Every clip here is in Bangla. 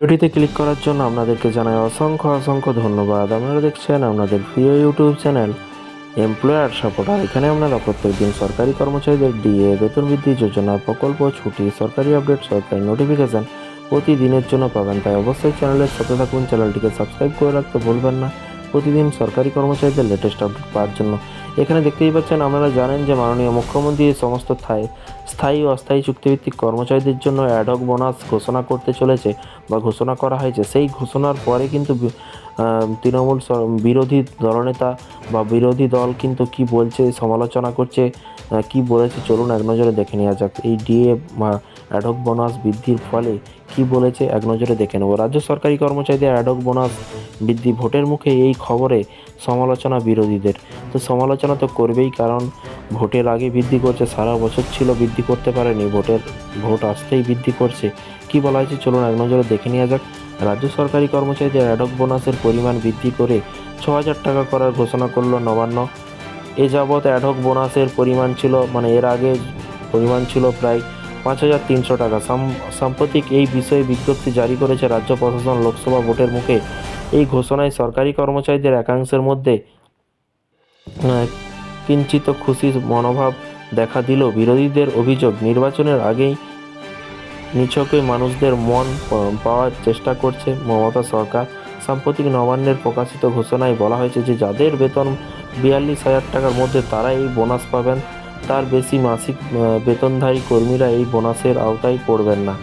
ভিডিওটিতে ক্লিক করার জন্য আপনাদেরকে জানাই অসংখ্য অসংখ্য ধন্যবাদ। আপনারা দেখছেন আপনাদের প্রিয় ইউটিউব চ্যানেল এমপ্লয়ার সাপোর্টার এখানে আপনারা প্রত্যেকদিন সরকারি কর্মচারীদের ডিএ বেতন বৃদ্ধি যোজনা, প্রকল্প, ছুটি, সরকারি আপডেট, সরকারি নোটিফিকেশন প্রতিদিনের জন্য পাবেন। তাই অবশ্যই চ্যানেলের সাথে থাকুন, চ্যানেলটিকে সাবস্ক্রাইব করে রাখতে ভুলবেন না। প্রতিদিন সরকারি কর্মচারীদের লেটেস্ট আপডেট পাওয়ার জন্য এখানে দেখতেই পাচ্ছেন, আপনারা জানেন যে মাননীয় মুখ্যমন্ত্রী সমস্ত স্থায়ী ও অস্থায়ী চুক্তিভিত্তিক কর্মচারীদের জন্য অ্যাডক বোনাস ঘোষণা করতে চলেছে বা ঘোষণা করা হয়েছে। সেই ঘোষণার পরে কিন্তু তৃণমূল বিরোধী দলনেতা বা বিরোধী দল কিন্তু কি বলছে, সমালোচনা করছে কি বলেছে, চলুন এক নজরে দেখে নেওয়া যাক। এই ডিএ অ্যাডক বোনাস বৃদ্ধির ফলে কি বলেছে, এক নজরে দেখে নেব। রাজ্য সরকারি কর্মচারীদের অ্যাডক বোনাস বৃদ্ধি ভোটের মুখে এই খবরে সমালোচনা বিরোধীদের। তো সমালোচনা তো করবেই, কারণ ভোটের আগে বৃদ্ধি করছে, সারা বছর ছিল বৃদ্ধি করতে পারেনি, ভোটের ভোট আসতেই বৃদ্ধি করছে। কি বলা হয়েছে চলুন এক নজরে দেখে নেওয়া যাক। রাজ্য সরকারি কর্মচারীদের অ্যাডক বোনাসের পরিমাণ বৃদ্ধি করে ছ হাজার টাকা করার ঘোষণা করল নবান্ন। এ যাবৎ অ্যাডক বোনাসের পরিমাণ ছিল মানে এর আগে পরিমাণ ছিল প্রায় পাঁচ হাজার তিনশো টাকা। সাম- সাম্প্রতিক এই বিষয়ে বিজ্ঞপ্তি জারি করেছে রাজ্য প্রশাসন লোকসভা ভোটের মুখে। এই ঘোষণায় সরকারি কর্মচারীদের একাংশের মধ্যে কিঞ্চিত খুশি মনোভাব দেখা দিল বিরোধীদের অভিযোগ। নির্বাচনের আগেই নিছকে মানুষদের মন পাওয়ার চেষ্টা করছে মমতা সরকার। সাম্প্রতিক নবান্নের প্রকাশিত ঘোষণায় বলা হয়েছে যে, যাদের বেতন বিয়াল্লিশ হাজার টাকার মধ্যে তারা এই বোনাস পাবেন, তার বেশি মাসিক বেতনধারী কর্মীরা এই বোনাসের আওতায় পড়বেন না।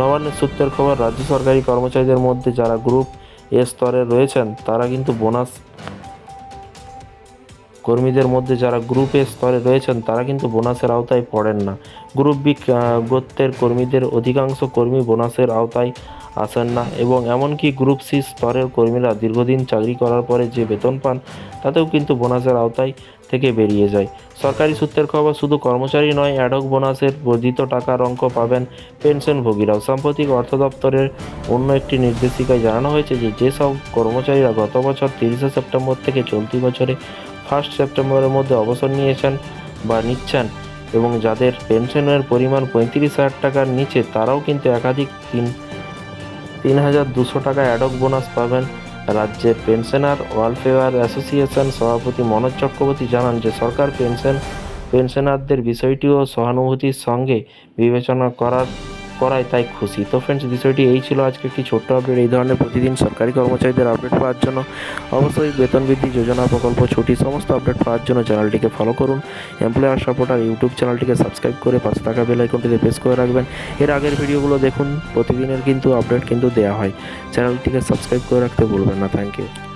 নবান্নের সূত্রের খবর, রাজ্য সরকারি কর্মচারীদের মধ্যে যারা গ্রুপ এ স্তরে রয়েছেন, তারা কিন্তু বোনাস কর্মীদের মধ্যে যারা গ্রুপ স্তরে রয়েছেন, তারা কিন্তু বোনাসের আওতায় পড়েন না। গ্রুপ বি গোত্রের কর্মীদের অধিকাংশ কর্মী বোনাসের আওতায় আসেন না এবং এমনকি গ্রুপ সি স্তরের কর্মীরা দীর্ঘদিন চাকরি করার পরে যে বেতন পান, তাতেও কিন্তু বোনাসের আওতায় থেকে বেরিয়ে যায়। সরকারি সূত্রের খবর, শুধু কর্মচারী নয় অ্যাডক বোনাসের বর্ধিত টাকার অঙ্ক পাবেন পেনশনভোগীরাও। সাম্প্রতিক অর্থ দপ্তরের অন্য একটি নির্দেশিকায় জানানো হয়েছে যে, যেসব কর্মচারীরা গত বছর তিরিশে সেপ্টেম্বর থেকে চলতি বছরে ফার্স্ট সেপ্টেম্বরের মধ্যে অবসর নিয়েছেন বা নিচ্ছেন এবং যাদের পেনশনের পরিমাণ পঁয়ত্রিশ হাজার টাকার নিচে, তারাও কিন্তু একাধিক তিন তিন হাজার দুশো টাকা অ্যাডক বোনাস পাবেন। রাজ্যের পেনশনার ওয়েলফেয়ার অ্যাসোসিয়েশন সভাপতি মনোজ চক্রবর্তী জানান যে, সরকার পেনশন, পেনশনারদের বিষয়টিও সহানুভূতির সঙ্গে বিবেচনা করার করায় তাই খুশি। তো ফ্রেন্ডস বিষয়টি এই ছিল আজকে একটি ছোট্ট আপডেট এই ধরনের প্রতিদিন সরকারি কর্মচারীদের আপডেট পাওয়ার জন্য অবশ্যই বেতন বৃদ্ধি যোজনা প্রকল্প ছুটি সমস্ত আপডেট পাওয়ার জন্য চ্যানেলটিকে ফলো করুন। এমপ্লয়ার সাপোর্টার ইউটিউব চ্যানেলটিকে সাবস্ক্রাইব করে পাশে থাকা বেল আইকনটিতে প্রেস করে রাখবেন। এর আগের ভিডিওগুলো দেখুন, প্রতিদিনের কিন্তু আপডেট কিন্তু দেওয়া হয়। চ্যানেলটিকে সাবস্ক্রাইব করে রাখতে ভুলবেন না। Thank you